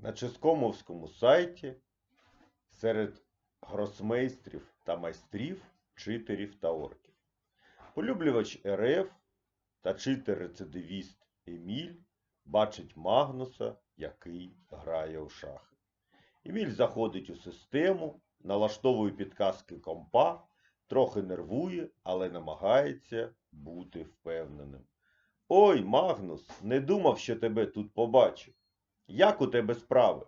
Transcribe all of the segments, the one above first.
На ческомовському сайті серед гросмейстрів та майстрів, читерів та орків. Полюблювач РФ та читер-рецидивіст Еміль бачить Магнуса, який грає у шахи. Еміль заходить у систему, налаштовує підказки компа, трохи нервує, але намагається бути впевненим. Ой, Магнус, не думав, що тебе тут побачу. Як у тебе справи?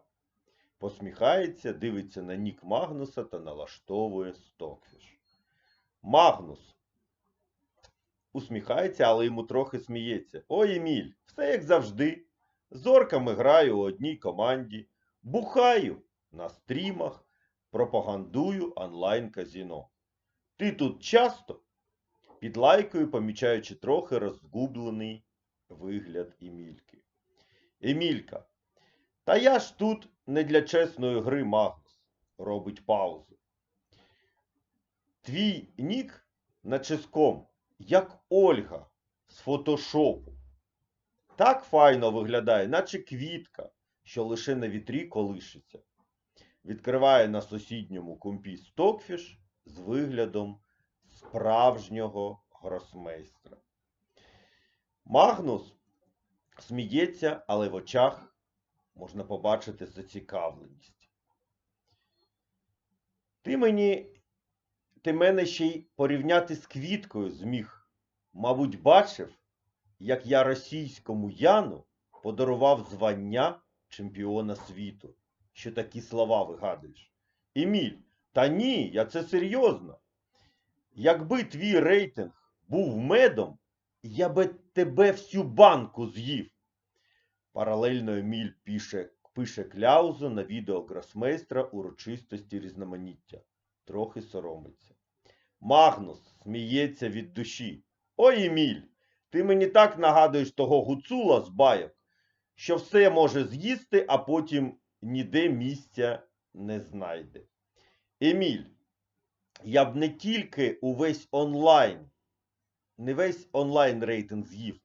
Посміхається, дивиться на нік Магнуса та налаштовує стокфіш. Магнус усміхається, але йому трохи сміється. Ой, Еміль, все як завжди. З орками граю у одній команді, бухаю на стрімах, пропагандую онлайн-казіно. Ти тут часто? Під лайкою, помічаючи трохи розгублений вигляд Емільки. Емілька. Та я ж тут не для чесної гри Магнус. Робить паузу. Твій нік на ческом, як Ольга з фотошопу. Так файно виглядає, наче квітка, що лише на вітрі колишиться. Відкриває на сусідньому компі стокфіш з виглядом справжнього гросмейстра. Магнус сміється, але в очах можна побачити зацікавленість. Ти мені, ти мене ще й порівняти з квіткою зміг. Мабуть, бачив, як я російському Яну подарував звання чемпіона світу. Що такі слова вигадуєш? Еміль, та ні, я це серйозно. Якби твій рейтинг був медом, я би тебе всю банку з'їв. Паралельно Еміль пише, пише кляузу на відео гросмейстра урочистості різноманіття. Трохи соромиться. Магнус сміється від душі. Ой, Еміль, ти мені так нагадуєш того гуцула з байок, що все може з'їсти, а потім ніде місця не знайде. Еміль, я б не тільки увесь онлайн, не весь онлайн рейтинг з'їв,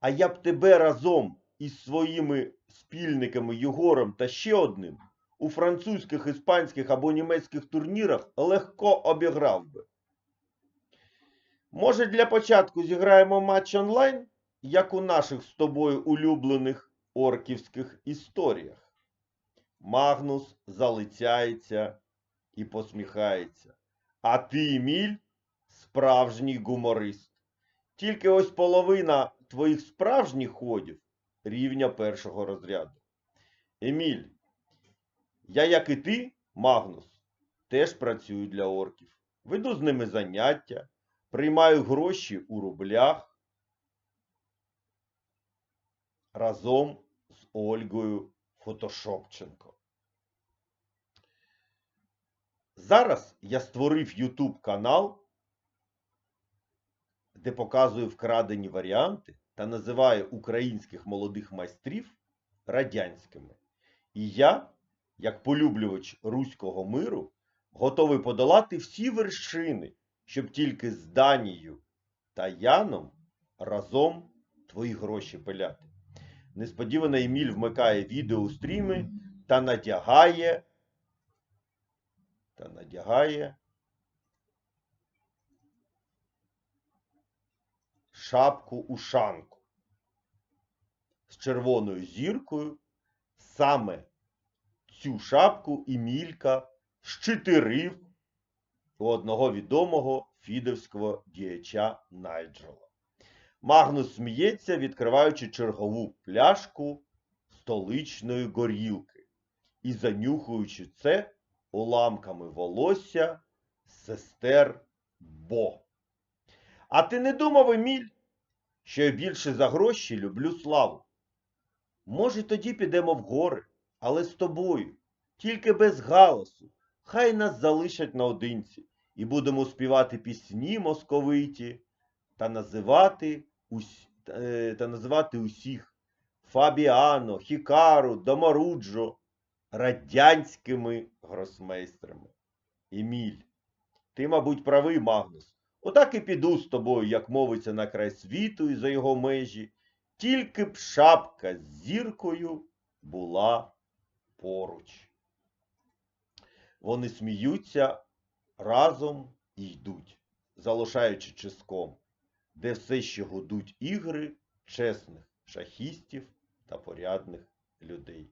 а я б тебе разом із своїми спільниками Єгором та ще одним у французьких, іспанських або німецьких турнірах легко обіграв би. Може, для початку зіграємо матч онлайн, як у наших з тобою улюблених орківських історіях. Магнус залицяється і посміхається. А ти, Еміль, справжній гуморист. Тільки ось половина твоїх справжніх ходів рівня першого розряду. Еміль, я, як і ти, Магнус, теж працюю для орків. Веду з ними заняття, приймаю гроші у рублях разом з Ольгою Фотошопченко. Зараз я створив YouTube канал, де показую вкрадені варіанти та називаю українських молодих майстрів радянськими. І я, як полюблювач руського миру, готовий подолати всі вершини, щоб тільки з Данією та Яном разом твої гроші пиляти. Несподівано Еміль вмикає відео у стріми та надягає та надягає шапку ушанку з червоною зіркою. Саме цю шапку Емілька щитирив у одного відомого фідовського діяча Найджела. Магнус сміється, відкриваючи чергову пляшку столичної горілки і занюхуючи це уламками волосся сестер Бо. А ти не думав, Еміль, що я більше за гроші люблю славу? Може, тоді підемо в гори, але з тобою, тільки без галасу. Хай нас залишать наодинці, і будемо співати пісні московиті та називати, ус... е, та називати усіх Фабіано, Хікару, Доморуджо радянськими гросмейстрами. Еміль, ти, мабуть, правий, Магнус. Отак і піду з тобою, як мовиться, на край світу і за його межі, тільки б шапка з зіркою була поруч. Вони сміються разом і йдуть, залишаючи чиском, де все ще годуть ігри чесних шахістів та порядних людей.